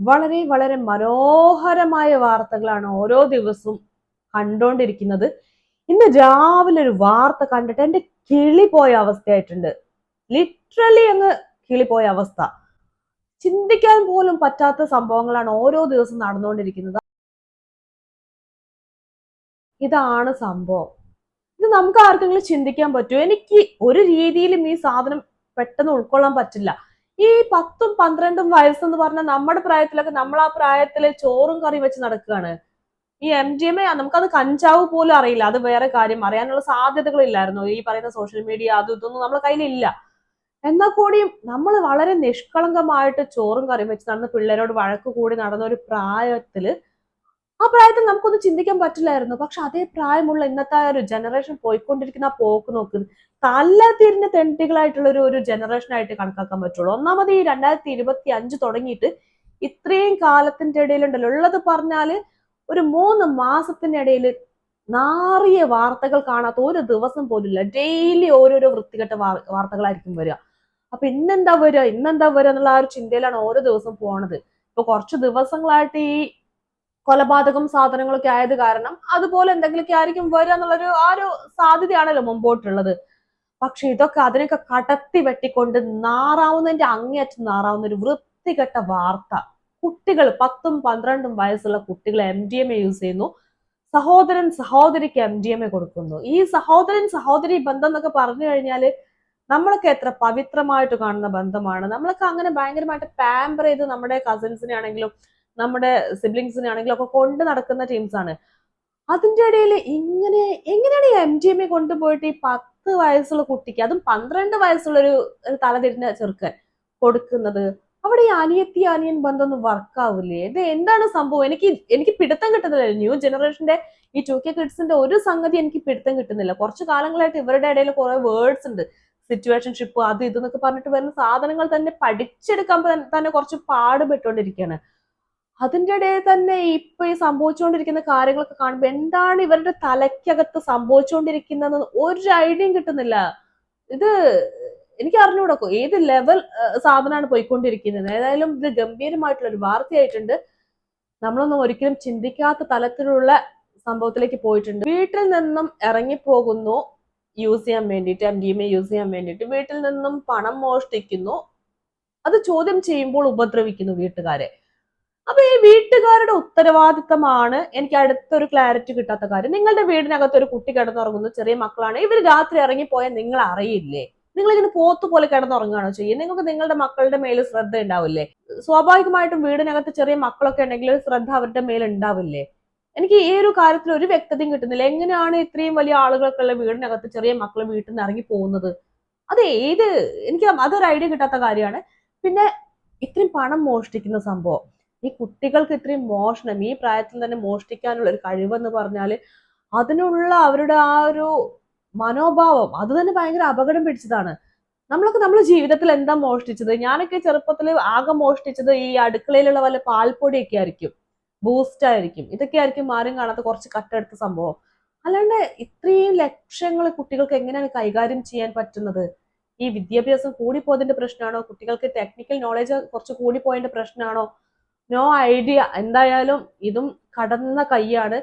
വളരെ വളരെ മനോഹരമായ വാർത്തകളാണ് ഓരോ ദിവസവും കണ്ടുകൊണ്ടിരിക്കുന്നത് ഇന്ന് രാവിലെ ഒരു വാർത്ത കണ്ടിട്ട് എന്റെ കിളി പോയ അവസ്ഥയായിട്ടുണ്ട്. ലിറ്ററലി അങ്ങ് കിളി പോയ അവസ്ഥ. ചിന്തിക്കാൻ പോലും പറ്റാത്ത സംഭവങ്ങളാണ് ഓരോ ദിവസം നടന്നുകൊണ്ടിരിക്കുന്നത് ഇതാണ് സംഭവം. ഇത് നമുക്ക് ആർക്കെങ്കിലും ചിന്തിക്കാൻ പറ്റുമോ? എനിക്ക് ഒരു രീതിയിലും ഈ സാധനം പെട്ടെന്ന് ഉൾക്കൊള്ളാൻ പറ്റില്ല. ഈ പത്തും പന്ത്രണ്ടും വയസ്സെന്ന് പറഞ്ഞാൽ നമ്മുടെ പ്രായത്തിലൊക്കെ നമ്മൾ ആ പ്രായത്തിൽ ചോറും കറി വെച്ച് നടക്കുകയാണ്. ഈ എം ഡി എം എ നമുക്കത് കഞ്ചാവ് പോലും അറിയില്ല. അത് വേറെ കാര്യം. അറിയാനുള്ള സാധ്യതകളില്ലായിരുന്നു. ഈ പറയുന്ന സോഷ്യൽ മീഡിയ അത് ഇതൊന്നും നമ്മളെ കയ്യിലില്ല. എന്നാൽ കൂടിയും നമ്മൾ വളരെ നിഷ്കളങ്കമായിട്ട് ചോറും കറിയും വെച്ച് നടന്ന് പിള്ളേരോട് വഴക്ക് കൂടി നടന്ന ഒരു പ്രായത്തിൽ ആ പ്രായത്തിൽ നമുക്കൊന്നും ചിന്തിക്കാൻ പറ്റില്ലായിരുന്നു. പക്ഷെ അതേ പ്രായമുള്ള ഇന്നത്തെ ഒരു ജനറേഷൻ പോയിക്കൊണ്ടിരിക്കുന്ന പോക്ക് നോക്ക്. തല തിരിഞ്ഞ തെണ്ടികളായിട്ടുള്ള ഒരു ഒരു ജനറേഷൻ ആയിട്ട് കണക്കാക്കാൻ പറ്റുള്ളൂ. ഒന്നാമത് ഈ രണ്ടായിരത്തി ഇരുപത്തി അഞ്ച് തുടങ്ങിയിട്ട് ഇത്രയും കാലത്തിന്റെ ഇടയിലുണ്ടല്ലോ. ഉള്ളത് പറഞ്ഞാൽ ഒരു മൂന്ന് മാസത്തിന്റെ ഇടയിൽ നാറിയ വാർത്തകൾ കാണാത്ത ഒരു ദിവസം പോലില്ല ഡെയിലി ഓരോരോ വൃത്തികെട്ട വാർത്തകളായിരിക്കും വരിക. അപ്പൊ ഇന്നെന്താ വരിക? ഇന്നെന്താ വരിക എന്നുള്ള ആ ഒരു ചിന്തയിലാണ് ഓരോ ദിവസം പോണത്. ഇപ്പൊ കുറച്ച് ദിവസങ്ങളായിട്ട് ഈ കൊലപാതകം സാധനങ്ങളൊക്കെ ആയത് കാരണം അതുപോലെ എന്തെങ്കിലുമൊക്കെ ആയിരിക്കും വരിക എന്നുള്ളൊരു ആ ഒരു സാധ്യതയാണല്ലോ മുമ്പോട്ടുള്ളത്. പക്ഷെ ഇതൊക്കെ അതിനൊക്കെ കടത്തി വെട്ടിക്കൊണ്ട് നാറാവുന്നതിന്റെ അങ്ങേയറ്റം നാറാവുന്ന ഒരു വൃത്തികെട്ട വാർത്ത. കുട്ടികൾ പത്തും പന്ത്രണ്ടും വയസ്സുള്ള കുട്ടികൾ M D M A use ചെയ്യുന്നു. സഹോദരൻ സഹോദരിക്ക് എം ഡി എം എ കൊടുക്കുന്നു. ഈ സഹോദരൻ സഹോദരി ബന്ധം എന്നൊക്കെ പറഞ്ഞു കഴിഞ്ഞാൽ നമ്മളൊക്കെ എത്ര പവിത്രമായിട്ട് കാണുന്ന ബന്ധമാണ്. നമ്മളൊക്കെ അങ്ങനെ ഭയങ്കരമായിട്ട് പാമ്പർ ചെയ്ത് നമ്മുടെ കസിൻസിനെ ആണെങ്കിലും നമ്മുടെ സിബ്ലിങ്സിനെ ആണെങ്കിലും ഒക്കെ കൊണ്ട് നടക്കുന്ന ടീംസ് ആണ്. അതിന്റെ ഇടയിൽ ഇങ്ങനെ എങ്ങനെയാണ് ഈ എം ജി എം കൊണ്ടുപോയിട്ട് ഈ പത്ത് വയസ്സുള്ള കുട്ടിക്ക് അതും പന്ത്രണ്ട് വയസ്സുള്ള ഒരു തലതിരിഞ്ഞ ചെറുക്കൻ കൊടുക്കുന്നത്? അവിടെ ഈ അനിയത്തി അനിയൻ ബന്ധമൊന്നും വർക്കാവില്ലേ ഇത് എന്താണ് സംഭവം? എനിക്ക് എനിക്ക് പിടുത്തം കിട്ടുന്നില്ല. ന്യൂ ജനറേഷന്റെ ഈ ടു കെ കിഡ്സിന്റെ ഒരു സംഗതി എനിക്ക് പിടുത്തം കിട്ടുന്നില്ല. കുറച്ച് കാലങ്ങളായിട്ട് ഇവരുടെ ഇടയിൽ കുറെ വേർഡ്സ് ഉണ്ട്. സിറ്റുവേഷൻഷിപ്പ് അത് ഇതെന്നൊക്കെ പറഞ്ഞിട്ട് വരുന്ന സാധനങ്ങൾ തന്നെ പഠിച്ചെടുക്കാൻ തന്നെ കുറച്ച് പാടുപെട്ടുകൊണ്ടിരിക്കുകയാണ്. അതിന്റെ ഇടയിൽ തന്നെ ഇപ്പൊ ഈ സംഭവിച്ചുകൊണ്ടിരിക്കുന്ന കാര്യങ്ങളൊക്കെ കാണുമ്പോൾ എന്താണ് ഇവരുടെ തലയ്ക്കകത്ത് സംഭവിച്ചുകൊണ്ടിരിക്കുന്നത് ഒരു ഐഡിയയും കിട്ടുന്നില്ല. ഇത് എനിക്ക് അറിഞ്ഞുകൂടാ ഏത് ലെവൽ സാധനമാണ് പോയിക്കൊണ്ടിരിക്കുന്നത്? ഏതായാലും ഇത് ഗംഭീരമായിട്ടുള്ള ഒരു വാർത്തയായിട്ടുണ്ട്. നമ്മളൊന്നും ഒരിക്കലും ചിന്തിക്കാത്ത തലത്തിലുള്ള സംഭവത്തിലേക്ക് പോയിട്ടുണ്ട്. വീട്ടിൽ നിന്നും ഇറങ്ങിപ്പോകുന്നു. യൂസ് ചെയ്യാൻ വേണ്ടിയിട്ട് M D M A use ചെയ്യാൻ വേണ്ടിയിട്ട്. വീട്ടിൽ നിന്നും പണം മോഷ്ടിക്കുന്നു. അത് ചോദ്യം ചെയ്യുമ്പോൾ ഉപദ്രവിക്കുന്നു വീട്ടുകാരെ. അപ്പൊ ഈ വീട്ടുകാരുടെ ഉത്തരവാദിത്തമാണ് എനിക്ക് അടുത്തൊരു ക്ലാരിറ്റി കിട്ടാത്ത കാര്യം. നിങ്ങളുടെ വീടിനകത്ത് ഒരു കുട്ടി കിടന്നുറങ്ങുന്നു ചെറിയ മക്കളാണ്. ഇവർ രാത്രി ഇറങ്ങിപ്പോയാൽ നിങ്ങൾ അറിയില്ലേ? നിങ്ങൾ ഇങ്ങനെ പോത്ത് പോലെ കിടന്നുറങ്ങുകയാണോ ചെയ്യുക നിങ്ങൾക്ക് നിങ്ങളുടെ മക്കളുടെ മേൽ ശ്രദ്ധ ഉണ്ടാവില്ലേ? സ്വാഭാവികമായിട്ടും വീടിനകത്ത് ചെറിയ മക്കളൊക്കെ ഉണ്ടെങ്കിൽ ശ്രദ്ധ അവരുടെ മേൽ ഉണ്ടാവില്ലേ? എനിക്ക് ഈ ഒരു കാര്യത്തിൽ ഒരു വ്യക്തതയും കിട്ടുന്നില്ല. എങ്ങനെയാണ് ഇത്രയും വലിയ ആളുകളൊക്കെ ഉള്ള വീടിനകത്ത് ചെറിയ മക്കൾ വീട്ടിൽ നിന്ന് ഇറങ്ങി പോകുന്നത്? അത് ഏത് എനിക്ക് അതൊരു ഐഡിയ കിട്ടാത്ത കാര്യമാണ്. പിന്നെ ഇത്രയും പണം മോഷ്ടിക്കുന്ന സംഭവം. ഈ കുട്ടികൾക്ക് ഇത്രയും മോഷണം ഈ പ്രായത്തിൽ തന്നെ മോഷ്ടിക്കാനുള്ള ഒരു കഴിവെന്ന് പറഞ്ഞാൽ അതിനുള്ള അവരുടെ ആ ഒരു മനോഭാവം അത് തന്നെ ഭയങ്കര അപകടം പിടിച്ചതാണ്. നമ്മളൊക്കെ നമ്മുടെ ജീവിതത്തിൽ എന്താ മോഷ്ടിച്ചത്? ഞാനൊക്കെ ചെറുപ്പത്തിൽ ആകെ മോഷ്ടിച്ചത് ഈ അടുക്കളയിലുള്ള വല്ല പാൽപ്പൊടിയൊക്കെ ആയിരിക്കും. ബൂസ്റ്റ് ആയിരിക്കും. ഇതൊക്കെ ആയിരിക്കും ആരും കാണാത്ത കുറച്ച് കട്ടെടുത്ത സംഭവം. അല്ലാണ്ട് ഇത്രയും ലക്ഷ്യങ്ങൾ കുട്ടികൾക്ക് എങ്ങനെയാണ് കൈകാര്യം ചെയ്യാൻ പറ്റുന്നത്? ഈ വിദ്യാഭ്യാസം കൂടിപ്പോയതിന്റെ പ്രശ്നമാണോ? കുട്ടികൾക്ക് ടെക്നിക്കൽ നോളജ് കുറച്ച് കൂടിപ്പോയതിന്റെ പ്രശ്നമാണോ? നോ ഐഡിയ എന്തായാലും ഇതും കടന്ന കൈയാണ്.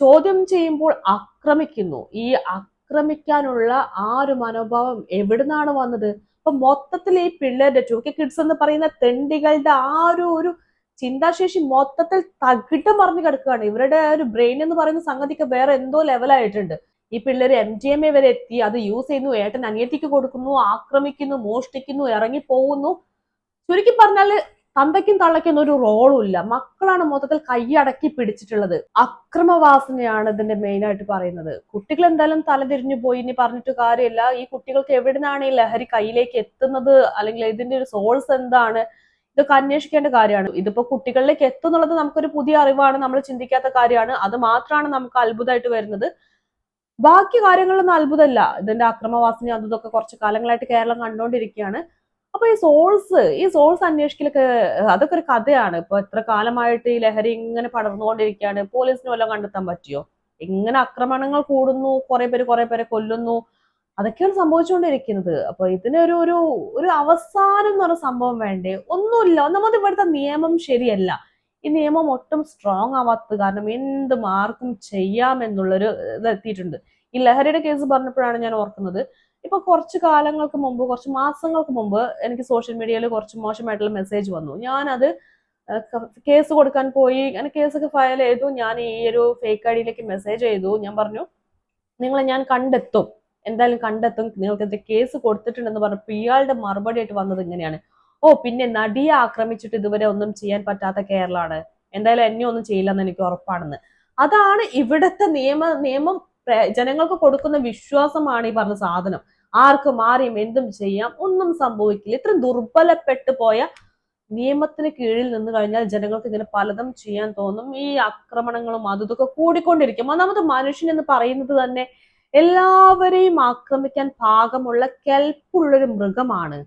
ചോദ്യം ചെയ്യുമ്പോൾ ആക്രമിക്കുന്നു. ഈ ആക്രമിക്കാനുള്ള ആ ഒരു മനോഭാവം എവിടുന്നാണ് വന്നത്? അപ്പൊ മൊത്തത്തിൽ ഈ പിള്ളേരുടെ ടു കിഡ്സ് എന്ന് പറയുന്ന തെണ്ടികളുടെ ആ ഒരു ഒരു ചിന്താശേഷി മൊത്തത്തിൽ തകിട്ട് മറിഞ്ഞു കിടക്കുകയാണ്. ഇവരുടെ ഒരു ബ്രെയിൻ എന്ന് പറയുന്ന സംഗതിക്ക് വേറെ എന്തോ ലെവലായിട്ടുണ്ട് ഈ പിള്ളേർ എം ജി എം എ വരെ എത്തി. അത് യൂസ് ചെയ്യുന്നു. ഏട്ടൻ അനിയത്തിക്ക് കൊടുക്കുന്നു ആക്രമിക്കുന്നു മോഷ്ടിക്കുന്നു ഇറങ്ങി പോകുന്നു ചുരുക്കി പറഞ്ഞാൽ തന്തയ്ക്കും തള്ളയ്ക്കും ഒരു റോളും ഇല്ല. മക്കളാണ് മൊത്തത്തിൽ കൈയടക്കി പിടിച്ചിട്ടുള്ളത്. അക്രമവാസനയാണ് ഇതിന്റെ മെയിൻ ആയിട്ട് പറയുന്നത്. കുട്ടികൾ എന്തായാലും തലതിരിഞ്ഞു പോയി. ഇനി പറഞ്ഞിട്ട് കാര്യമില്ല. ഈ കുട്ടികൾക്ക് എവിടുന്നാണ് ഈ ലഹരി കയ്യിലേക്ക് എത്തുന്നത്? അല്ലെങ്കിൽ ഇതിന്റെ ഒരു സോഴ്സ് എന്താണ്? ഇതൊക്കെ അന്വേഷിക്കേണ്ട കാര്യമാണ്. ഇതിപ്പോ കുട്ടികളിലേക്ക് എത്തുന്നുള്ളത് നമുക്കൊരു പുതിയ അറിവാണ്. നമ്മൾ ചിന്തിക്കാത്ത കാര്യമാണ്. അത് മാത്രമാണ് നമുക്ക് അത്ഭുതമായിട്ട് വരുന്നത്. ബാക്കി കാര്യങ്ങളൊന്നും അത്ഭുതമല്ല. ഇതിന്റെ അക്രമവാസന അതും ഇതൊക്കെ കുറച്ച് കാലങ്ങളായിട്ട് കേരളം കണ്ടുകൊണ്ടിരിക്കുകയാണ്. അപ്പൊ ഈ സോഴ്സ് ഈ സോഴ്സ് അന്വേഷിക്കലൊക്കെ അതൊക്കെ ഒരു കഥയാണ്. ഇപ്പൊ എത്ര കാലമായിട്ട് ഈ ലഹരി ഇങ്ങനെ പടർന്നുകൊണ്ടിരിക്കുകയാണ്? പോലീസിന് വല്ലതും കണ്ടെത്താൻ പറ്റിയോ? ഇങ്ങനെ ആക്രമണങ്ങൾ കൂടുന്നു കുറെ പേര് കുറെ പേരെ കൊല്ലുന്നു. അതൊക്കെയാണ് സംഭവിച്ചുകൊണ്ടിരിക്കുന്നത്. അപ്പൊ ഇതിനൊരു ഒരു ഒരു അവസാനം എന്ന് പറഞ്ഞ സംഭവം വേണ്ടേ? ഒന്നുമില്ല. ഒന്നാമത് ഇവിടുത്തെ നിയമം ശരിയല്ല. ഈ നിയമം ഒട്ടും സ്ട്രോങ് ആവാത്തത് കാരണം എന്ത് മാർക്കും ചെയ്യാമെന്നുള്ളൊരു ഇത് എത്തിയിട്ടുണ്ട്. ഈ ലഹരിയുടെ കേസ് പറഞ്ഞപ്പോഴാണ് ഞാൻ ഓർക്കുന്നത്. ഇപ്പൊ കുറച്ച് കാലങ്ങൾക്ക് മുമ്പ് കുറച്ച് മാസങ്ങൾക്ക് മുമ്പ് എനിക്ക് സോഷ്യൽ മീഡിയയിൽ കുറച്ച് മോശമായിട്ടുള്ള മെസ്സേജ് വന്നു. ഞാനത് കേസ് കൊടുക്കാൻ പോയി അങ്ങനെ കേസൊക്കെ ഫയൽ ചെയ്തു. ഞാൻ ഈ ഒരു ഫേക്ക് ഐ ഡിയിലേക്ക് മെസ്സേജ് ചെയ്തു. ഞാൻ പറഞ്ഞു നിങ്ങളെ ഞാൻ കണ്ടെത്തും. എന്തായാലും കണ്ടെത്തും. നിങ്ങൾക്കെതിരെ കേസ് കൊടുത്തിട്ടുണ്ടെന്ന് പറഞ്ഞപ്പോൾ ഇയാളുടെ മറുപടി ആയിട്ട് വന്നത് ഇങ്ങനെയാണ്. ഓ പിന്നെ നടിയെ ആക്രമിച്ചിട്ട് ഇതുവരെ ഒന്നും ചെയ്യാൻ പറ്റാത്ത കേരളമാണ് എന്തായാലും എന്നെ ഒന്നും ചെയ്യില്ലെന്ന് എനിക്ക് ഉറപ്പാണെന്ന്. അതാണ് ഇവിടുത്തെ നിയമ നിയമം ജനങ്ങൾക്ക് കൊടുക്കുന്ന വിശ്വാസമാണ് ഈ പറഞ്ഞ സാധനം. ആർക്കും ആരെയും എന്തും ചെയ്യാം ഒന്നും സംഭവിക്കില്ല. ഇത്രയും ദുർബലപ്പെട്ടു പോയ നിയമത്തിന് കീഴിൽ നിന്ന് കഴിഞ്ഞാൽ ജനങ്ങൾക്ക് ഇങ്ങനെ പലതും ചെയ്യാൻ തോന്നും. ഈ ആക്രമണങ്ങളും അതും കൂടിക്കൊണ്ടിരിക്കും. ഒന്നാമത് മനുഷ്യൻ എന്ന് പറയുന്നത് തന്നെ എല്ലാവരെയും ആക്രമിക്കാൻ പാകമുള്ള കെൽപ്പുള്ളൊരു മൃഗമാണ്.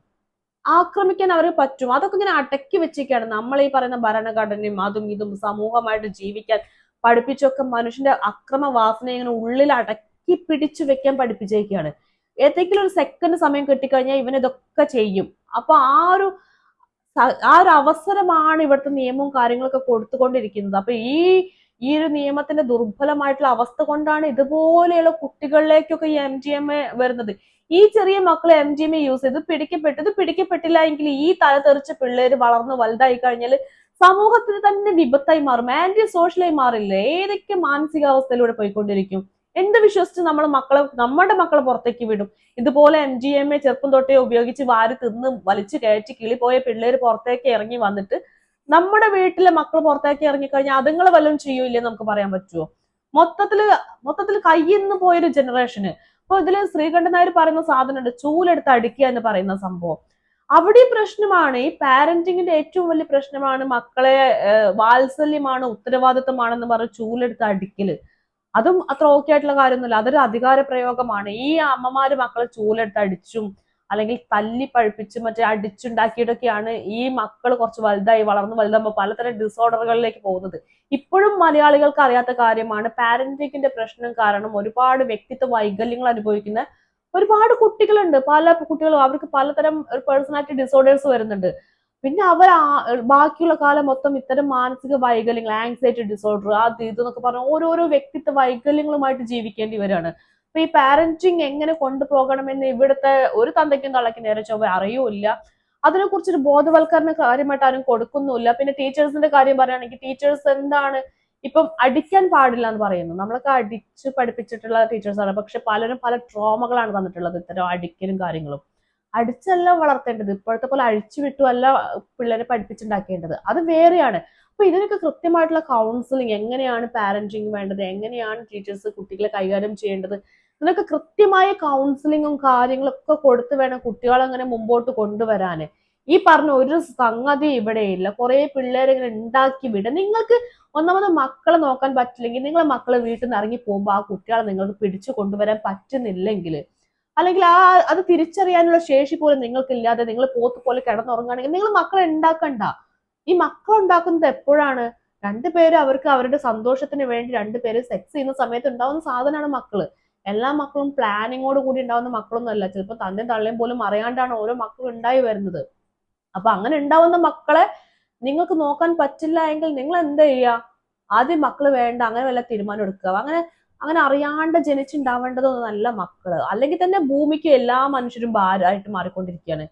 ആക്രമിക്കാൻ അവർ പറ്റും. അതൊക്കെ ഇങ്ങനെ അടക്കി വെച്ചിരിക്കുകയാണ്. നമ്മൾ ഈ പറയുന്ന ഭരണഘടനയും അതും ഇതും സമൂഹമായിട്ട് ജീവിക്കാൻ പഠിപ്പിച്ചൊക്കെ മനുഷ്യന്റെ അക്രമ വാസന ഇങ്ങനെ ഉള്ളിൽ അടക്കി പിടിച്ചു വെക്കാൻ പഠിപ്പിച്ചേക്കാണ്. ഏതെങ്കിലും ഒരു സെക്കൻഡ് സമയം കിട്ടിക്കഴിഞ്ഞാൽ ഇവൻ ഇതൊക്കെ ചെയ്യും. അപ്പൊ ആ ഒരു ആ ഒരു അവസരമാണ് ഇവിടുത്തെ നിയമവും കാര്യങ്ങളൊക്കെ കൊടുത്തുകൊണ്ടിരിക്കുന്നത്. അപ്പൊ ഈ ഈ ഒരു നിയമത്തിന്റെ ദുർബലമായിട്ടുള്ള അവസ്ഥ കൊണ്ടാണ് ഇതുപോലെയുള്ള കുട്ടികളിലേക്കൊക്കെ ഈ എം ജി എം എ വരുന്നത്. ഈ ചെറിയ മക്കൾ M D M A use ചെയ്ത് പിടിക്കപ്പെട്ടത് പിടിക്കപ്പെട്ടില്ല എങ്കിൽ ഈ തലതെറിച്ച പിള്ളേര് വളർന്ന് വലുതായി കഴിഞ്ഞാൽ സമൂഹത്തിന് തന്നെ വിപത്തായി മാറും. ആന്റി സോഷ്യലായി മാറില്ല? ഏതൊക്കെ മാനസികാവസ്ഥയിലൂടെ പോയിക്കൊണ്ടിരിക്കും? എന്ത് വിശ്വസിച്ച് നമ്മൾ മക്കളെ നമ്മുടെ മക്കളെ പുറത്തേക്ക് വിടും? ഇതുപോലെ എം ജി എം എ ചെറുപ്പം തൊട്ടേ ഉപയോഗിച്ച് വാരി തിന്ന് വലിച്ചു കയറ്റി കിളിപോയ പിള്ളേർ പുറത്തേക്ക് ഇറങ്ങി വന്നിട്ട് നമ്മുടെ വീട്ടിലെ മക്കൾ പുറത്തേക്ക് ഇറങ്ങിക്കഴിഞ്ഞാൽ അതുങ്ങൾ വല്ലതും ചെയ്യൂലേ നമുക്ക് പറയാൻ പറ്റുമോ മൊത്തത്തിൽ മൊത്തത്തിൽ കയ്യിന്ന് പോയൊരു ജനറേഷന് അപ്പൊ ഇതിൽ ശ്രീകണ്ഠൻ നായർ പറയുന്ന സാധനമുണ്ട് ചൂലെടുത്ത് അടിക്കുക എന്ന് പറയുന്ന സംഭവം. അവിടെയും പ്രശ്നമാണ്. ഈ പാരന്റിങ്ങിന്റെ ഏറ്റവും വലിയ പ്രശ്നമാണ് മക്കളെ വാത്സല്യമാണ് ഉത്തരവാദിത്തമാണെന്ന് പറഞ്ഞ് ചൂലെടുത്ത് അടിക്കൽ. അതും അത്ര ഓക്കെ ആയിട്ടുള്ള കാര്യമൊന്നുമില്ല. അതൊരു അധികാര പ്രയോഗമാണ്. ഈ അമ്മമാര് മക്കളെ ചൂലെടുത്ത് അടിച്ചും അല്ലെങ്കിൽ തല്ലി പഴിപ്പിച്ചും മറ്റേ അടിച്ചുണ്ടാക്കിയിട്ടൊക്കെയാണ് ഈ മക്കൾ കുറച്ച് വലുതായി വളർന്ന് വലുതാകുമ്പോൾ പലതരം ഡിസോർഡറുകളിലേക്ക് പോകുന്നത്. ഇപ്പോഴും മലയാളികൾക്ക് അറിയാത്ത കാര്യമാണ്. പാരന്റിങ്ങിന്റെ പ്രശ്നം കാരണം ഒരുപാട് വ്യക്തിത്വ വൈകല്യങ്ങൾ അനുഭവിക്കുന്ന ഒരുപാട് കുട്ടികളുണ്ട്. പല കുട്ടികളും അവർക്ക് പലതരം പേഴ്സണാലിറ്റി ഡിസോർഡേഴ്സ് വരുന്നുണ്ട്. പിന്നെ അവർ ബാക്കിയുള്ള കാലം മൊത്തം ഇത്തരം മാനസിക വൈകല്യങ്ങൾ ആങ്സൈറ്റി ഡിസോർഡർ അത് ഇത് എന്നൊക്കെ പറഞ്ഞ ഓരോരോ വ്യക്തിത്വ വൈകല്യങ്ങളുമായിട്ട് ജീവിക്കേണ്ടി വരികയാണ് അപ്പൊ ഈ പാരന്റിങ് എങ്ങനെ കൊണ്ടുപോകണമെന്ന് ഇവിടുത്തെ ഒരു തന്തയ്ക്കും തള്ളയ്ക്കും നേരെ ചൊവ്വ അറിയൂല്ല. അതിനെക്കുറിച്ചൊരു ബോധവൽക്കരണ കാര്യമായിട്ട് ആരും കൊടുക്കുന്നുമില്ല. പിന്നെ ടീച്ചേഴ്സിന്റെ കാര്യം പറയുകയാണെങ്കിൽ ടീച്ചേഴ്സ് എന്താണ് ഇപ്പം അടിക്കാൻ പാടില്ല എന്ന് പറയുന്നു. നമ്മളൊക്കെ അടിച്ച് പഠിപ്പിച്ചിട്ടുള്ള ടീച്ചേഴ്സാണ് പക്ഷെ പലരും പല ട്രോമകളാണ് തന്നിട്ടുള്ളത് ഇത്തരം അടിക്കലും കാര്യങ്ങളും. അടിച്ചല്ല വളർത്തേണ്ടത്. ഇപ്പോഴത്തെ പോലെ അഴിച്ചു വിട്ടുമല്ല പിള്ളേരെ പഠിപ്പിച്ചുണ്ടാക്കേണ്ടത്. അത് വേറെയാണ്. അപ്പൊ ഇതിനൊക്കെ കൃത്യമായിട്ടുള്ള കൗൺസിലിംഗ് എങ്ങനെയാണ് പാരന്റിങ് വേണ്ടത്? എങ്ങനെയാണ് ടീച്ചേഴ്സ് കുട്ടികളെ കൈകാര്യം ചെയ്യേണ്ടത്? ഇതിനൊക്കെ കൃത്യമായ കൗൺസിലിങ്ങും കാര്യങ്ങളൊക്കെ കൊടുത്ത് വേണം കുട്ടികളെ അങ്ങനെ മുമ്പോട്ട് കൊണ്ടുവരാന്. ഈ പറഞ്ഞ ഒരു സംഗതി ഇവിടെ ഇല്ല. കുറെ പിള്ളേരെ ഇങ്ങനെ ഉണ്ടാക്കി വിടുക നിങ്ങൾക്ക് ഒന്നാമത് മക്കളെ നോക്കാൻ പറ്റില്ലെങ്കിൽ നിങ്ങളെ മക്കളെ വീട്ടിൽ നിന്ന് ഇറങ്ങി പോകുമ്പോൾ ആ കുട്ടികളെ നിങ്ങൾക്ക് പിടിച്ചു കൊണ്ടുവരാൻ പറ്റുന്നില്ലെങ്കിൽ അല്ലെങ്കിൽ ആ അത് തിരിച്ചറിയാനുള്ള ശേഷി പോലും നിങ്ങൾക്കില്ലാതെ നിങ്ങൾ പോത്ത് പോലെ കിടന്നുറങ്ങുകയാണെങ്കിൽ നിങ്ങൾ മക്കളെ ഉണ്ടാക്കണ്ട. ഈ മക്കൾ ഉണ്ടാക്കുന്നത് എപ്പോഴാണ്? രണ്ടുപേരും അവർക്ക് അവരുടെ സന്തോഷത്തിന് വേണ്ടി രണ്ടുപേരും സെക്സ് ചെയ്യുന്ന സമയത്ത് ഉണ്ടാവുന്ന സാധനമാണ് മക്കൾ. എല്ലാ മക്കളും പ്ലാനിങ്ങോട് കൂടി ഉണ്ടാവുന്ന മക്കളൊന്നും അല്ല ചിലപ്പോൾ തന്റെ തള്ളയും പോലും അറിയാണ്ടാണ് ഓരോ മക്കളും ഉണ്ടായി വരുന്നത്. അപ്പൊ അങ്ങനെ ഉണ്ടാവുന്ന മക്കളെ നിങ്ങൾക്ക് നോക്കാൻ പറ്റില്ല എങ്കിൽ നിങ്ങൾ എന്ത് ചെയ്യുക ആദ്യം മക്കൾ വേണ്ട അങ്ങനെ വല്ല തീരുമാനം എടുക്കുക. അങ്ങനെ അങ്ങനെ അറിയാണ്ട് ജനിച്ചുണ്ടാവേണ്ടതൊന്നും നല്ല മക്കൾ. അല്ലെങ്കിൽ തന്നെ ഭൂമിക്ക് എല്ലാ മനുഷ്യരും ഭാരമായിട്ട് മാറിക്കൊണ്ടിരിക്കുകയാണ്.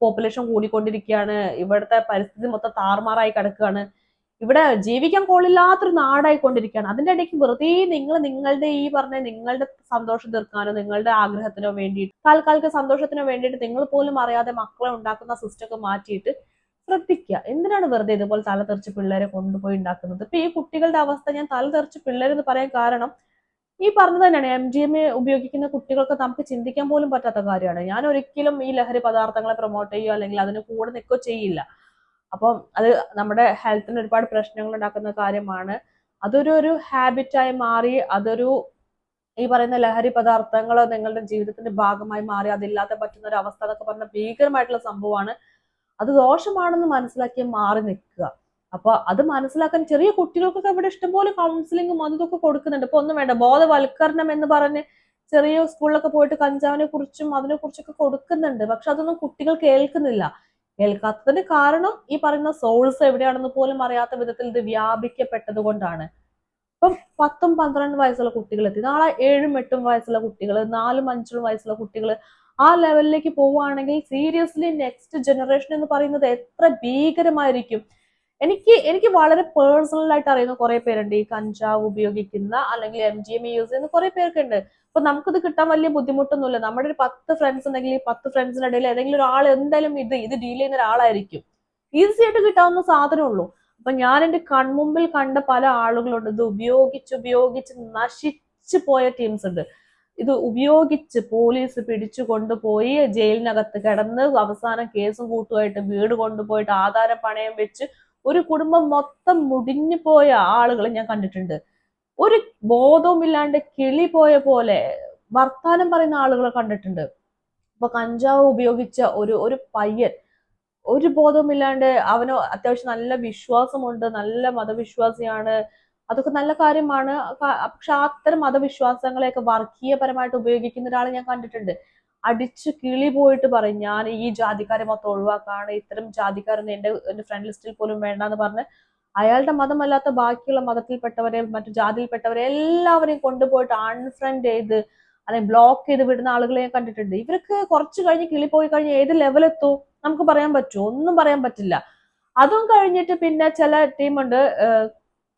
പോപ്പുലേഷൻ കൂടിക്കൊണ്ടിരിക്കുകയാണ്. ഇവിടുത്തെ പരിസ്ഥിതി മൊത്തം താറുമാറായി കിടക്കുകയാണ്. ഇവിടെ ജീവിക്കാൻ കൊള്ളില്ലാത്തൊരു നാടായിക്കൊണ്ടിരിക്കുകയാണ്. അതിന്റെ ഇടയ്ക്ക് വെറുതെ നിങ്ങൾ നിങ്ങളുടെ ഈ പറഞ്ഞ നിങ്ങളുടെ സന്തോഷം തീർക്കാനോ നിങ്ങളുടെ ആഗ്രഹത്തിനോ വേണ്ടിയിട്ട് താൽക്കാലിക സന്തോഷത്തിനോ വേണ്ടിയിട്ട് നിങ്ങൾ പോലും അറിയാതെ മക്കളെ ഉണ്ടാക്കുന്ന സിസ്റ്റൊക്കെ മാറ്റിയിട്ട് ശ്രദ്ധിക്കുക. എന്തിനാണ് വെറുതെ ഇതുപോലെ തല തെറിച്ച് പിള്ളേരെ കൊണ്ടുപോയി ഉണ്ടാക്കുന്നത്? ഇപ്പൊ ഈ കുട്ടികളുടെ അവസ്ഥ ഞാൻ തല തെറിച്ച് പിള്ളേരെന്ന് പറയാൻ കാരണം ഈ പറഞ്ഞത് തന്നെയാണ്. എം ജി എം എ ഉപയോഗിക്കുന്ന കുട്ടികൾക്ക് നമുക്ക് ചിന്തിക്കാൻ പോലും പറ്റാത്ത കാര്യമാണ്. ഞാൻ ഒരിക്കലും ഈ ലഹരി പദാർത്ഥങ്ങളെ പ്രൊമോട്ട് ചെയ്യുകയോ അല്ലെങ്കിൽ അതിന് കൂടെ നിൽക്കുകയോ ചെയ്യില്ല. അപ്പം അത് നമ്മുടെ ഹെൽത്തിന് ഒരുപാട് പ്രശ്നങ്ങൾ ഉണ്ടാക്കുന്ന കാര്യമാണ്. അതൊരു ഒരു ഹാബിറ്റായി മാറി അതൊരു ഈ പറയുന്ന ലഹരി പദാർത്ഥങ്ങൾ നിങ്ങളുടെ ജീവിതത്തിന്റെ ഭാഗമായി മാറി അതില്ലാതെ പറ്റുന്ന ഒരു അവസ്ഥ എന്നൊക്കെ പറഞ്ഞ ഭീകരമായിട്ടുള്ള സംഭവമാണ്. അത് ദോഷമാണെന്ന് മനസ്സിലാക്കി മാറി നിൽക്കുക. അപ്പൊ അത് മനസ്സിലാക്കാൻ ചെറിയ കുട്ടികൾക്കൊക്കെ ഇവിടെ ഇഷ്ടംപോലെ കൗൺസിലിങ്ങും അതൊക്കെ കൊടുക്കുന്നുണ്ട്. ഇപ്പൊ ഒന്നും വേണ്ട ബോധവൽക്കരണം എന്ന് പറഞ്ഞ് ചെറിയ സ്കൂളിലൊക്കെ പോയിട്ട് കഞ്ചാവിനെ കുറിച്ചും അതിനെ കുറിച്ചൊക്കെ കൊടുക്കുന്നുണ്ട്. പക്ഷെ അതൊന്നും കുട്ടികൾ കേൾക്കുന്നില്ല കേൾക്കാത്തതിന് കാരണം ഈ പറയുന്ന സോൾസ് എവിടെയാണെന്ന് പോലും അറിയാത്ത വിധത്തിൽ ഇത് വ്യാപിക്കപ്പെട്ടത് കൊണ്ടാണ്. ഇപ്പം പത്തും പന്ത്രണ്ട് വയസ്സുള്ള കുട്ടികൾ എത്തി നാളെ ഏഴും എട്ടും വയസ്സുള്ള കുട്ടികൾ നാലും അഞ്ചും വയസ്സുള്ള കുട്ടികൾ ആ ലെവലിലേക്ക് പോവുകയാണെങ്കിൽ സീരിയസ്ലി നെക്സ്റ്റ് ജനറേഷൻ എന്ന് പറയുന്നത് എത്ര ഭീകരമായിരിക്കും. എനിക്ക് എനിക്ക് വളരെ പേഴ്സണൽ ആയിട്ട് അറിയുന്ന കുറെ പേരുണ്ട്. ഈ കഞ്ചാവ് ഉപയോഗിക്കുന്ന അല്ലെങ്കിൽ എം ജി എം യൂസ് ചെയ്യുന്ന കുറെ പേർക്ക് ഉണ്ട്. അപ്പൊ നമുക്കിത് കിട്ടാൻ വലിയ ബുദ്ധിമുട്ടൊന്നുമില്ല. നമ്മുടെ ഒരു പത്ത് ഫ്രണ്ട്സ് ഉണ്ടെങ്കിൽ ഈ പത്ത് ഫ്രണ്ട്സിന്റെ ഇടയിൽ ഏതെങ്കിലും ഒരാൾ എന്തായാലും ഇത് ഇത് ഡീൽ ചെയ്യുന്ന ഒരാളായിരിക്കും. ഈസി ആയിട്ട് കിട്ടാവുന്ന സാധനമുള്ളൂ. അപ്പൊ ഞാൻ എന്റെ കൺമുമ്പിൽ കണ്ട പല ആളുകളുണ്ട്. ഇത് ഉപയോഗിച്ച് ഉപയോഗിച്ച് നശിച്ച് പോയ ടീംസ് ഉണ്ട്. ഇത് ഉപയോഗിച്ച് പോലീസ് പിടിച്ചു കൊണ്ടുപോയി ജയിലിനകത്ത് കിടന്ന് അവസാനം കേസും കൂട്ടുമായിട്ട് വീട് കൊണ്ടുപോയിട്ട് ആധാര പണയം വെച്ച് ഒരു കുടുംബം മൊത്തം മുടിഞ്ഞു പോയ ആളുകൾ ഞാൻ കണ്ടിട്ടുണ്ട്. ഒരു ബോധവുമില്ലാണ്ട് കിളി പോയ പോലെ വർത്താനം പറയുന്ന ആളുകളെ കണ്ടിട്ടുണ്ട്. അപ്പൊ കഞ്ചാവ് ഉപയോഗിച്ച ഒരു ഒരു പയ്യൻ ഒരു ബോധവുമില്ലാണ്ട് അവന് അത്യാവശ്യം നല്ല വിശ്വാസമുണ്ട് നല്ല മതവിശ്വാസിയാണ് അതൊക്കെ നല്ല കാര്യമാണ്. പക്ഷെ അത്തരം മതവിശ്വാസങ്ങളെയൊക്കെ വർഗീയപരമായിട്ട് ഉപയോഗിക്കുന്ന ഒരാളെ ഞാൻ കണ്ടിട്ടുണ്ട്. അടിച്ച് കിളി പോയിട്ട് പറയും ഞാൻ ഈ ജാതിക്കാരെ മൊത്തം ഒഴിവാക്കാണ് ഇത്തരം ജാതിക്കാരൊന്നും എന്റെ എന്റെ ഫ്രണ്ട് ലിസ്റ്റിൽ പോലും വേണ്ട എന്ന് പറഞ്ഞ് അയാളുടെ മതമല്ലാത്ത ബാക്കിയുള്ള മതത്തിൽപ്പെട്ടവരെ മറ്റു ജാതിയിൽപ്പെട്ടവരെ എല്ലാവരെയും കൊണ്ടുപോയിട്ട് അൺഫ്രണ്ട് ചെയ്ത് അല്ലെങ്കിൽ ബ്ലോക്ക് ചെയ്ത് വിടുന്ന ആളുകളെ ഞാൻ കണ്ടിട്ടുണ്ട്. ഇവർക്ക് കുറച്ച് കഴിഞ്ഞ് കിളി പോയി കഴിഞ്ഞ് ഏത് ലെവലെത്തും നമുക്ക് പറയാൻ പറ്റുമോ? ഒന്നും പറയാൻ പറ്റില്ല. അതും കഴിഞ്ഞിട്ട് പിന്നെ ചില ടീമുണ്ട്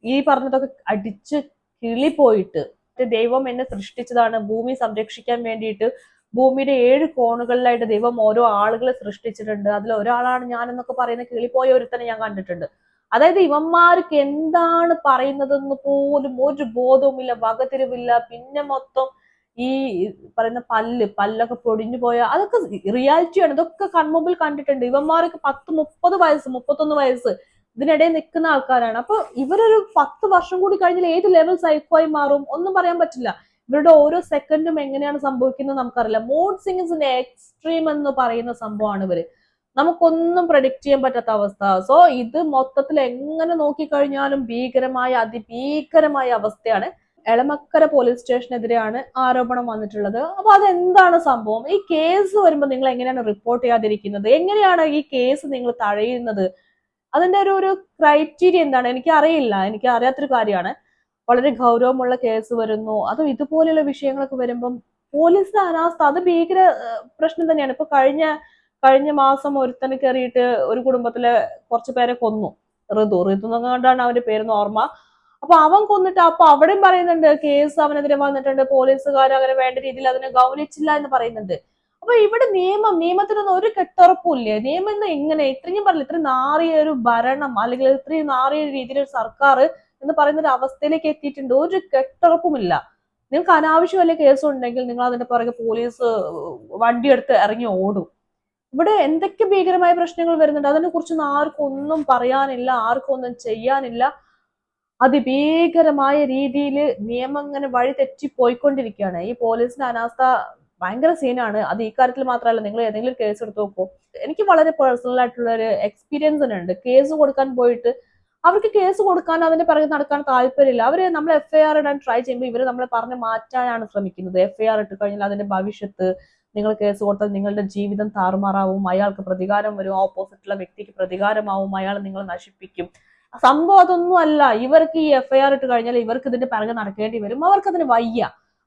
ഈ പറഞ്ഞതൊക്കെ അടിച്ച് കിളി പോയിട്ട് ദൈവം എന്നെ സൃഷ്ടിച്ചതാണ്. ഭൂമി സംരക്ഷിക്കാൻ വേണ്ടിയിട്ട് ഭൂമിയുടെ ഏഴ് കോണുകളിലായിട്ട് ദൈവം ഓരോ ആളുകളെ സൃഷ്ടിച്ചിട്ടുണ്ട്. അതിൽ ഒരാളാണ് ഞാൻ എന്നൊക്കെ പറയുന്ന കിളിപ്പോയ ഒരുത്തനെ ഞാൻ കണ്ടിട്ടുണ്ട്. അതായത് ഇവന്മാർക്ക് എന്താണ് പറയുന്നതെന്ന് പോലും ഒരു ബോധവുമില്ല വകതിരിവില്ല. പിന്നെ മൊത്തം ഈ പറയുന്ന പല്ല് പല്ലൊക്കെ പൊടിഞ്ഞു പോയ അതൊക്കെ റിയാലിറ്റിയാണ്. ഇതൊക്കെ കൺമുമ്പിൽ കണ്ടിട്ടുണ്ട്. ഇവന്മാർക്ക് പത്ത് മുപ്പത് വയസ്സ് മുപ്പത്തൊന്ന് വയസ്സ്. ഇതിനിടയിൽ നിൽക്കുന്ന ആൾക്കാരാണ്. അപ്പൊ ഇവരൊരു പത്ത് വർഷം കൂടി കഴിഞ്ഞാൽ ഏത് ലെവൽ സൈക്കോയി മാറും ഒന്നും പറയാൻ പറ്റില്ല. ഇവരുടെ ഓരോ സെക്കൻഡും എങ്ങനെയാണ് സംഭവിക്കുന്നത് നമുക്കറിയില്ല. മൂഡ് സിംഗിന്റെ എക്സ്ട്രീം എന്ന് പറയുന്ന സംഭവമാണ് ഇവർ. നമുക്കൊന്നും പ്രഡിക്റ്റ് ചെയ്യാൻ പറ്റാത്ത അവസ്ഥ. സോ ഇത് മൊത്തത്തിൽ എങ്ങനെ നോക്കിക്കഴിഞ്ഞാലും ഭീകരമായ അതിഭീകരമായ അവസ്ഥയാണ്. എളമക്കര പോലീസ് സ്റ്റേഷനെതിരെയാണ് ആരോപണം വന്നിട്ടുള്ളത്. അപ്പൊ അതെന്താണ് സംഭവം? ഈ കേസ് വരുമ്പോൾ നിങ്ങൾ എങ്ങനെയാണ് റിപ്പോർട്ട് ചെയ്യാതിരിക്കുന്നത്? എങ്ങനെയാണ് ഈ കേസ് നിങ്ങൾ തഴയുന്നത്? അതിന്റെ ഒരു ഒരു ക്രൈറ്റീരിയ എന്താണ്? എനിക്ക് അറിയില്ല എനിക്ക് അറിയാത്തൊരു കാര്യമാണ്. വളരെ ഗൗരവമുള്ള കേസ് വരുന്നു. അതും ഇതുപോലെയുള്ള വിഷയങ്ങളൊക്കെ വരുമ്പം പോലീസിന്റെ അനാസ്ഥ അത് ഭീകര പ്രശ്നം തന്നെയാണ്. ഇപ്പൊ കഴിഞ്ഞ കഴിഞ്ഞ മാസം ഒരുത്തന് കയറിയിട്ട് ഒരു കുടുംബത്തിലെ കുറച്ച് പേരെ കൊന്നു. ഋതു ഋതു കൊണ്ടാണ് അവന്റെ പേരെന്ന് ഓർമ്മ. അപ്പൊ അവൻ കൊന്നിട്ട് അപ്പൊ അവിടെയും പറയുന്നുണ്ട് കേസ് അവനെതിരെ വന്നിട്ടുണ്ട് പോലീസുകാർ അങ്ങനെ വേണ്ട രീതിയിൽ അതിനെ ഗൗനിച്ചില്ല എന്ന് പറയുന്നുണ്ട്. അപ്പൊ ഇവിടെ നിയമം നിയമത്തിനൊന്നും ഒരു കെട്ടുറപ്പില്ലേ നിയമം എന്ന് എങ്ങനെ ഇത്രയും പറഞ്ഞില്ല ഇത്രയും നാറിയ ഒരു ഭരണം അല്ലെങ്കിൽ ഇത്രയും നാറിയ രീതിയിൽ ഒരു സർക്കാർ എന്ന് പറയുന്ന ഒരു അവസ്ഥയിലേക്ക് എത്തിയിട്ടുണ്ട്. ഒരു കെട്ടുറപ്പുമില്ല നിങ്ങൾക്ക് അനാവശ്യം വല്ല കേസ് ഉണ്ടെങ്കിൽ നിങ്ങൾ അതിന്റെ പുറകെ പോലീസ് വണ്ടിയെടുത്ത് ഇറങ്ങി ഓടും. ഇവിടെ എന്തൊക്കെ ഭീകരമായ പ്രശ്നങ്ങൾ വരുന്നുണ്ട്? അതിനെ കുറിച്ചൊന്നും ആർക്കും ഒന്നും പറയാനില്ല ആർക്കും ഒന്നും ചെയ്യാനില്ല. അതിഭീകരമായ രീതിയിൽ നിയമം ഇങ്ങനെ വഴി തെറ്റി പോയിക്കൊണ്ടിരിക്കുകയാണ്. ഈ പോലീസിന്റെ അനാസ്ഥ ഭയങ്കര സീനാണ്. അത് ഈ കാര്യത്തിൽ മാത്രമല്ല നിങ്ങൾ ഏതെങ്കിലും കേസ് എടുത്ത് നോക്കൂ. എനിക്ക് വളരെ പേഴ്സണൽ ആയിട്ടുള്ള ഒരു എക്സ്പീരിയൻസ് തന്നെ ഉണ്ട്. കേസ് കൊടുക്കാൻ പോയിട്ട് അവർക്ക് കേസ് കൊടുക്കാൻ അതിന്റെ പിറകെ നടക്കാൻ താല്പര്യമില്ല. അവർ നമ്മൾ എഫ് ഐ ആർ ഇടാൻ ട്രൈ ചെയ്യുമ്പോൾ ഇവർ നമ്മളെ പറഞ്ഞ് മാറ്റാനാണ് ശ്രമിക്കുന്നത്. എഫ് ഐ ആർ ഇട്ട് കഴിഞ്ഞാൽ അതിന്റെ ഭവിഷ്യത്ത് നിങ്ങൾ കേസ് കൊടുത്താൽ നിങ്ങളുടെ ജീവിതം താറുമാറാവും. അയാൾക്ക് പ്രതികാരം വരും. ഓപ്പോസിറ്റുള്ള വ്യക്തിക്ക് പ്രതികാരമാവും. അയാൾ നിങ്ങളെ നശിപ്പിക്കും. സംഭവം അതൊന്നും അല്ല. ഇവർക്ക് ഈ എഫ് ഐ ആർ ഇട്ട് കഴിഞ്ഞാൽ ഇവർക്ക് ഇതിന്റെ പിറകെ നടക്കേണ്ടി വരും. അവർക്ക് അതിന് വയ്യ.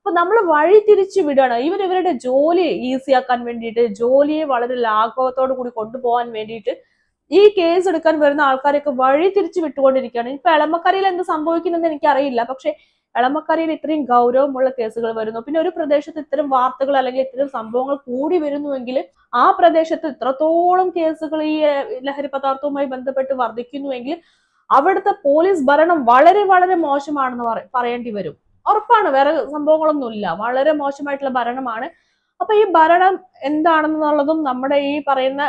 അപ്പൊ നമ്മൾ വഴി തിരിച്ചു വിടുകയാണ് ഇവർ ഇവരുടെ ജോലി ഈസിയാക്കാൻ വേണ്ടിയിട്ട് ജോലിയെ വളരെ ലാഘവത്തോടു കൂടി കൊണ്ടുപോകാൻ വേണ്ടിയിട്ട് ഈ കേസ് എടുക്കാൻ വരുന്ന ആൾക്കാരെയൊക്കെ വഴി തിരിച്ചു വിട്ടുകൊണ്ടിരിക്കുകയാണ്. ഇപ്പൊ എളമക്കരയിൽ എന്ത് സംഭവിക്കുന്നെന്ന് എനിക്കറിയില്ല. പക്ഷെ എളമക്കരയിൽ ഇത്രയും ഗൗരവമുള്ള കേസുകൾ വരുന്നു. പിന്നെ ഒരു പ്രദേശത്ത് ഇത്തരം വാർത്തകൾ അല്ലെങ്കിൽ ഇത്തരം സംഭവങ്ങൾ കൂടി വരുന്നുവെങ്കിൽ ആ പ്രദേശത്ത് ഇത്രത്തോളം കേസുകൾ ഈ ലഹരി പദാർത്ഥവുമായി ബന്ധപ്പെട്ട് വർദ്ധിക്കുന്നുവെങ്കിൽ അവിടുത്തെ പോലീസ് ഭരണം വളരെ വളരെ മോശമാണെന്ന് പറ- പറയേണ്ടി വരും. ഉറപ്പാണ് വേറെ സംഭവങ്ങളൊന്നുമില്ല വളരെ മോശമായിട്ടുള്ള ഭരണമാണ്. അപ്പൊ ഈ ഭരണം എന്താണെന്നുള്ളതും നമ്മുടെ ഈ പറയുന്ന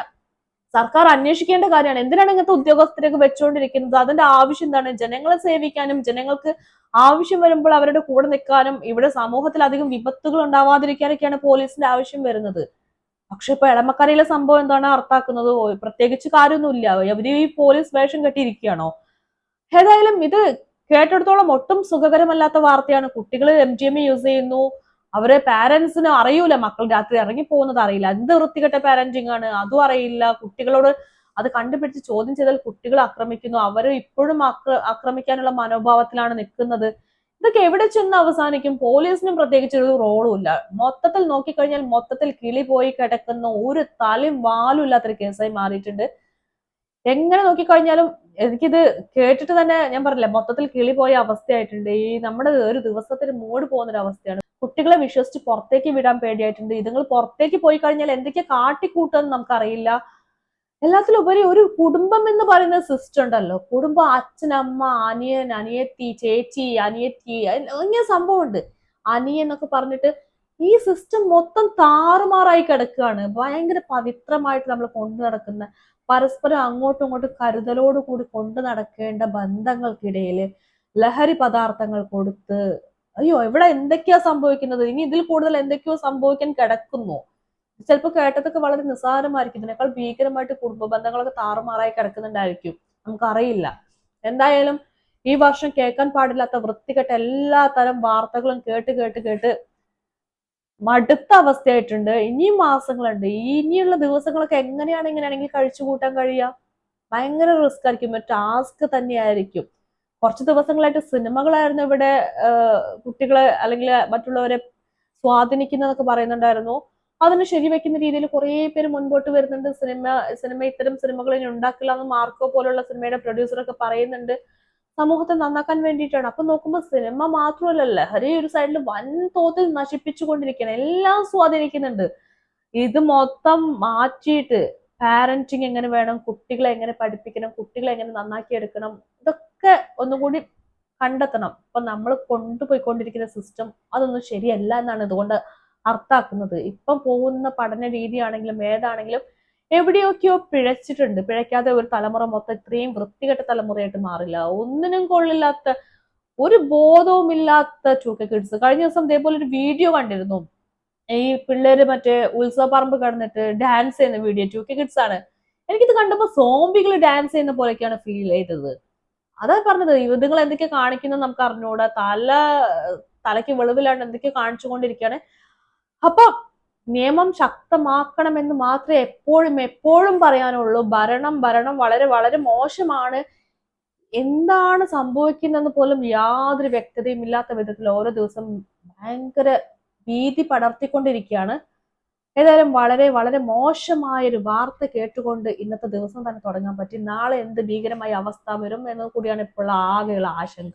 സർക്കാർ അന്വേഷിക്കേണ്ട കാര്യമാണ്. എന്തിനാണ് ഇങ്ങനത്തെ ഉദ്യോഗസ്ഥരൊക്കെ വെച്ചുകൊണ്ടിരിക്കുന്നത്? അതിന്റെ ആവശ്യം എന്താണ്? ജനങ്ങളെ സേവിക്കാനും ജനങ്ങൾക്ക് ആവശ്യം വരുമ്പോൾ അവരുടെ കൂടെ നിൽക്കാനും ഇവിടെ സമൂഹത്തിൽ അധികം വിപത്തുകൾ ഉണ്ടാവാതിരിക്കാനൊക്കെയാണ് പോലീസിന്റെ ആവശ്യം വരുന്നത്. പക്ഷെ ഇപ്പൊ എളമക്കരയിലെ സംഭവം എന്താണ് അർത്ഥാക്കുന്നത് പ്രത്യേകിച്ച് കാര്യമൊന്നുമില്ല. അവർ ഈ പോലീസ് വേഷം കെട്ടിയിരിക്കുകയാണോ? ഏതായാലും ഇത് കേട്ടിടത്തോളം ഒട്ടും സുഖകരമല്ലാത്ത വാർത്തയാണ്. കുട്ടികൾ എം ജി എം യൂസ് ചെയ്യുന്നു. അവരെ പാരന്റ്സിന് അറിയൂല. മക്കൾ രാത്രി ഇറങ്ങി പോകുന്നത് അറിയില്ല. എന്ത് വൃത്തികെട്ട പാരന്റിങ് ആണ്? അതും അറിയില്ല. കുട്ടികളോട് അത് കണ്ടുപിടിച്ച് ചോദ്യം ചെയ്താൽ കുട്ടികൾ ആക്രമിക്കുന്നു. അവർ ഇപ്പോഴും ആക്ര ആക്രമിക്കാനുള്ള മനോഭാവത്തിലാണ് നിൽക്കുന്നത്. ഇതൊക്കെ എവിടെ ചെന്ന് അവസാനിക്കും? പോലീസിനും പ്രത്യേകിച്ച് ഒരു റോളും ഇല്ല. മൊത്തത്തിൽ നോക്കിക്കഴിഞ്ഞാൽ മൊത്തത്തിൽ കിളി പോയി കിടക്കുന്ന ഒരു തലയും വാലും ഇല്ലാത്തൊരു കേസായി മാറിയിട്ടുണ്ട്. എങ്ങനെ നോക്കിക്കഴിഞ്ഞാലും എനിക്കിത് കേട്ടിട്ട് തന്നെ ഞാൻ പറഞ്ഞില്ല മൊത്തത്തിൽ കിളി പോയ അവസ്ഥയായിട്ടുണ്ട്. ഈ നമ്മുടെ ഒരു ദിവസത്തിന് മൂഡ് പോകുന്ന ഒരു അവസ്ഥയാണ് കുട്ടികളെ വിശ്വസിച്ച് പുറത്തേക്ക് വിടാൻ പേടിയായിട്ടുണ്ട്. ഇതുങ്ങൾ പുറത്തേക്ക് പോയി കഴിഞ്ഞാൽ എന്തൊക്കെയാ കാട്ടിക്കൂട്ടെന്ന് നമുക്കറിയില്ല. എല്ലാത്തിലും ഉപരി ഒരു കുടുംബം എന്ന് പറയുന്ന സിസ്റ്റം ഉണ്ടല്ലോ. കുടുംബം അച്ഛൻ അമ്മ അനിയൻ അനിയത്തി ചേച്ചി അനിയത്തി അങ്ങനെ സംഭവമുണ്ട്. അനിയൻ എന്നൊക്കെ പറഞ്ഞിട്ട് ഈ സിസ്റ്റം മൊത്തം താറുമാറായി കിടക്കുകയാണ്. ഭയങ്കര പവിത്രമായിട്ട് നമ്മൾ കൊണ്ടു നടക്കുന്ന പരസ്പരം അങ്ങോട്ടും ഇങ്ങോട്ടും കരുതലോട് കൂടി കൊണ്ടു നടക്കേണ്ട ബന്ധങ്ങൾക്കിടയിൽ ലഹരി പദാർത്ഥങ്ങൾ കൊടുത്ത് അയ്യോ ഇവിടെ എന്തൊക്കെയാ സംഭവിക്കുന്നത്? ഇനി ഇതിൽ കൂടുതൽ എന്തൊക്കെയോ സംഭവിക്കാൻ കിടക്കുന്നു. ചിലപ്പോൾ കേട്ടതൊക്കെ വളരെ നിസ്സാരമായിരിക്കും. ഇതിനേക്കാൾ ഭീകരമായിട്ട് കുടുംബ ബന്ധങ്ങളൊക്കെ താറുമാറായി കിടക്കുന്നുണ്ടായിരിക്കും. നമുക്കറിയില്ല. എന്തായാലും ഈ വർഷം കേൾക്കാൻ പാടില്ലാത്ത വൃത്തികെട്ട എല്ലാ തരം വാർത്തകളും കേട്ട് കേട്ട് കേട്ട് മടുത്ത അവസ്ഥയായിട്ടുണ്ട്. ഇനിയും മാസങ്ങളുണ്ട്. ഇനിയുള്ള ദിവസങ്ങളൊക്കെ എങ്ങനെയാണ് ഇങ്ങനെയാണെങ്കിൽ കഴിച്ചു കൂട്ടാൻ കഴിയുക? ഭയങ്കര റിസ്ക് ആയിരിക്കും. ടാസ്ക് തന്നെയായിരിക്കും. കുറച്ച് ദിവസങ്ങളായിട്ട് സിനിമകളായിരുന്നു ഇവിടെ കുട്ടികളെ അല്ലെങ്കിൽ മറ്റുള്ളവരെ സ്വാധീനിക്കുന്നതൊക്കെ പറയുന്നുണ്ടായിരുന്നു. അതിന് ശരിവെക്കുന്ന രീതിയിൽ കുറേ പേര് മുൻപോട്ട് വരുന്നുണ്ട്. സിനിമ സിനിമ ഇത്തരം സിനിമകൾ ഇനി ഉണ്ടാക്കില്ല എന്ന് മാർക്കോ പോലുള്ള സിനിമയുടെ പ്രൊഡ്യൂസറൊക്കെ പറയുന്നുണ്ട്. സമൂഹത്തെ നന്നാക്കാൻ വേണ്ടിയിട്ടാണ്. അപ്പൊ നോക്കുമ്പോൾ സിനിമ മാത്രമല്ല ഹരി ഒരു സൈഡിൽ വൻ തോതിൽ നശിപ്പിച്ചുകൊണ്ടിരിക്കുകയാണ് എല്ലാം സ്വാധീനിക്കുന്നുണ്ട്. ഇത് മൊത്തം മാറ്റിയിട്ട് പാരന്റിങ് എങ്ങനെ വേണം കുട്ടികളെ എങ്ങനെ പഠിപ്പിക്കണം കുട്ടികളെ എങ്ങനെ നന്നാക്കി എടുക്കണം ഇതൊക്കെ ഒന്നുകൂടി കണ്ടെത്തണം. ഇപ്പൊ നമ്മൾ കൊണ്ടുപോയിക്കൊണ്ടിരിക്കുന്ന സിസ്റ്റം അതൊന്നും ശരിയല്ല എന്നാണ് ഇതുകൊണ്ട് അർത്ഥാക്കുന്നത് ഇപ്പം പോകുന്ന പഠന രീതിയാണെങ്കിലും ഏതാണെങ്കിലും എവിടെയൊക്കെയോ പിഴച്ചിട്ടുണ്ട്. പിഴയ്ക്കാതെ ഒരു തലമുറ മൊത്തം ഇത്രയും വൃത്തികെട്ട തലമുറയായിട്ട് മാറില്ല. ഒന്നിനും കൊള്ളില്ലാത്ത ഒരു ബോധവുമില്ലാത്ത ടൂക്കെ കിഡ്സ് കഴിഞ്ഞ ദിവസം ഇതേപോലെ ഒരു വീഡിയോ കണ്ടിരുന്നു. ഈ പിള്ളേര് മറ്റേ ഉത്സവപ്പറമ്പ് കടന്നിട്ട് ഡാൻസ് ചെയ്യുന്ന വീഡിയോ ടൂക്കെ കിഡ്സ് ആണ്. എനിക്കിത് കണ്ടപ്പോൾ സോംബികൾ ഡാൻസ് ചെയ്യുന്ന പോലെയൊക്കെയാണ് ഫീൽ ചെയ്തത്. അതാ പറഞ്ഞത് യുവതികൾ എന്തൊക്കെ കാണിക്കുന്നത് നമുക്ക് അറിഞ്ഞൂടാ. തല തലയ്ക്ക് വെളിവിലാണ്ട് എന്തൊക്കെ കാണിച്ചുകൊണ്ടിരിക്കുകയാണ് അപ്പൊ നിയമം ശക്തമാക്കണമെന്ന് മാത്രമേ എപ്പോഴും എപ്പോഴും പറയാനുള്ളൂ. ഭരണം ഭരണം വളരെ വളരെ മോശമാണ്. എന്താണ് സംഭവിക്കുന്നതെന്ന് പോലും യാതൊരു വ്യക്തതയും ഇല്ലാത്ത വിധത്തിൽ ഓരോ ദിവസം ഭയങ്കര ഭീതി പടർത്തിക്കൊണ്ടിരിക്കുകയാണ്. ഏതായാലും വളരെ വളരെ മോശമായൊരു വാർത്ത കേട്ടുകൊണ്ട് ഇന്നത്തെ ദിവസം തന്നെ തുടങ്ങാൻ പറ്റി. നാളെ എന്ത് ഭീകരമായ അവസ്ഥ വരും എന്നത് കൂടിയാണ് ഇപ്പോൾ ആകെയുള്ള ആശങ്ക.